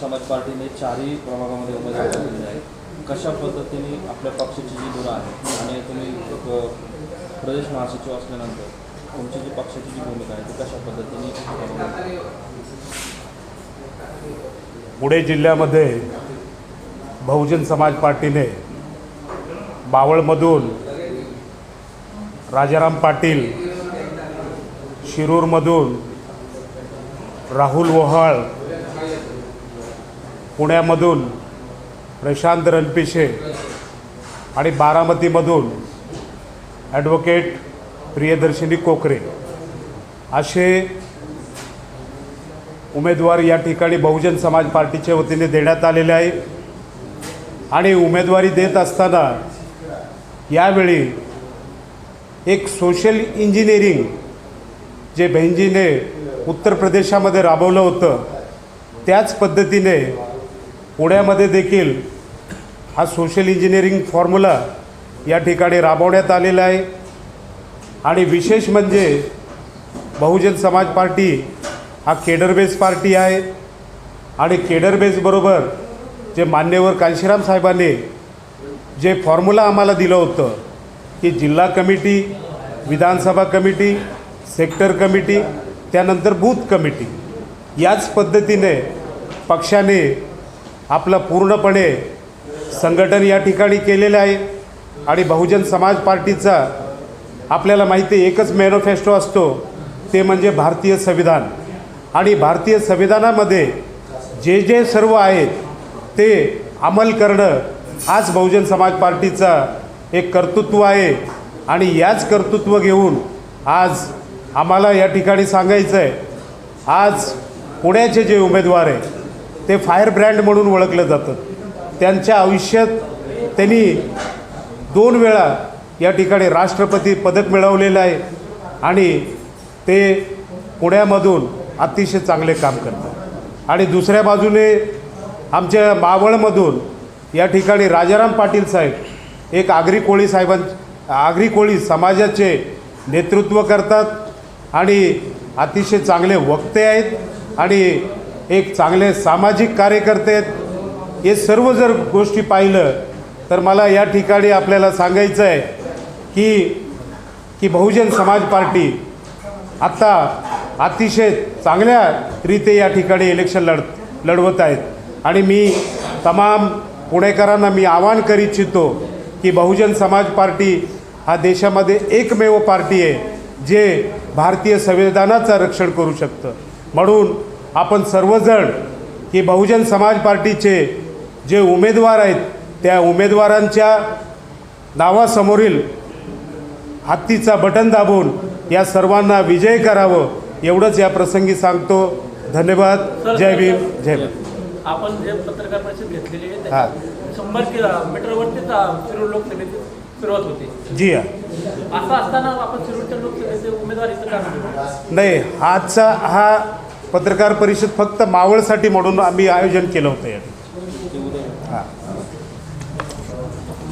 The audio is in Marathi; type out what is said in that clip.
समाज पार्टीने चारही प्रभागामध्ये उमेदवार दिलेले आहेत कशा पद्धतीने आपल्या पक्षाची जी धुरा आहे आणि तुम्ही एक प्रदेश महासचिव असल्यानंतर तुमची जी पक्षाची जी भूमिका आहे ती कशा पद्धतीने पुणे जिल्ह्यामध्ये बहुजन समाज पार्टीने बावळमधून राजाराम पाटील शिरूरमधून राहुल वहाळ पुण्यामधून प्रशांत रणपिशे आणि बारामतीमधून ॲडव्होकेट प्रियदर्शिनी कोकरे असे उमेदवार या ठिकाणी बहुजन समाज पार्टीच्या वतीने देण्यात आलेले आहे. आणि उमेदवारी देत असताना यावेळी एक सोशल इंजिनिअरिंग जे बहिणजीने उत्तर प्रदेशामध्ये राबवलं होतं त्याच पद्धतीने पुण्यामध्ये देखील हा सोशल इंजिनिअरिंग फॉर्म्युला या ठिकाणी राबवण्यात आलेला आहे. आणि विशेष म्हणजे बहुजन समाज पार्टी हा केडर बेस पार्टी आहे. आणि केडर बेसबरोबर जे मान्यवर कांशीराम साहेबांनी जे फॉर्म्युला आम्हाला दिलं होतं की जिल्हा कमिटी विधानसभा कमिटी सेक्टर कमिटी त्यानंतर बूथ कमिटी याच पद्धतीने पक्षाने आपलं पूर्णपणे संघटन या ठिकाणी केलेलं आहे. आणि बहुजन समाज पार्टीचा आपल्याला माहिती आहे एकच मॅनिफेस्टो असतो ते म्हणजे भारतीय संविधान. आणि भारतीय संविधानामध्ये जे जे सर्व आहेत ते अंमल करणं आज बहुजन समाज पार्टीचा एक कर्तृत्व आहे. आणि याच कर्तृत्व घेऊन आज आम्हाला या ठिकाणी सांगायचं आहे आज पुण्याचे जे उमेदवार आहे ते फायर ब्रँड म्हणून ओळखलं जातं. त्यांच्या आयुष्यात त्यांनी दोन वेळा या ठिकाणी राष्ट्रपती पदक मिळवलेलं आहे आणि ते पुण्यामधून अतिशय चांगले काम करतात. आणि दुसऱ्या बाजूने आमच्या मावळमधून या ठिकाणी राजाराम पाटील साहेब एक आगरी कोळी साहेबां आगरी कोळी समाजाचे नेतृत्व करतात आणि अतिशय चांगले वक्ते आहेत आणि एक चांगले सामाजिक कार्यकर्ते आहेत. हे सर्व जर गोष्टी पाहिलं तर मला या ठिकाणी आपल्याला सांगायचं आहे की की बहुजन समाज पार्टी आत्ता अतिशय चांगल्या रीते या ठिकाणी इलेक्शन लढ लढवत आहेत. आणि मी तमाम पुणेकरांना मी आवाहन करू इच्छितो की बहुजन समाज पार्टी हा देशामध्ये एकमेव पार्टी आहे जे भारतीय संविधानाचं रक्षण करू शकतं. म्हणून आपण सर्वजण की बहुजन समाज पार्टीचे जे उमेदवार आहेत त्या उमेदवारांच्या नावासमोरील हत्तीचा बटन दाबून या सर्वांना विजय करावं एवढंच या प्रसंगी सांगतो. धन्यवाद. जय भीम. जय भारत आपण जे पत्रकार परिषद घेतलेली आहे हा. शंभर किलोमीटरवरतीच अ, शिरूर लोकसभेची सुरुवात होती. जी हा. असं असताना आपण शिरूरच्या लोकसभेचे उमेदवार? नाही? आजचा हा पत्रकार परिषद फक्त मावळसाठी म्हणून आम्ही आयोजन केलं होतं या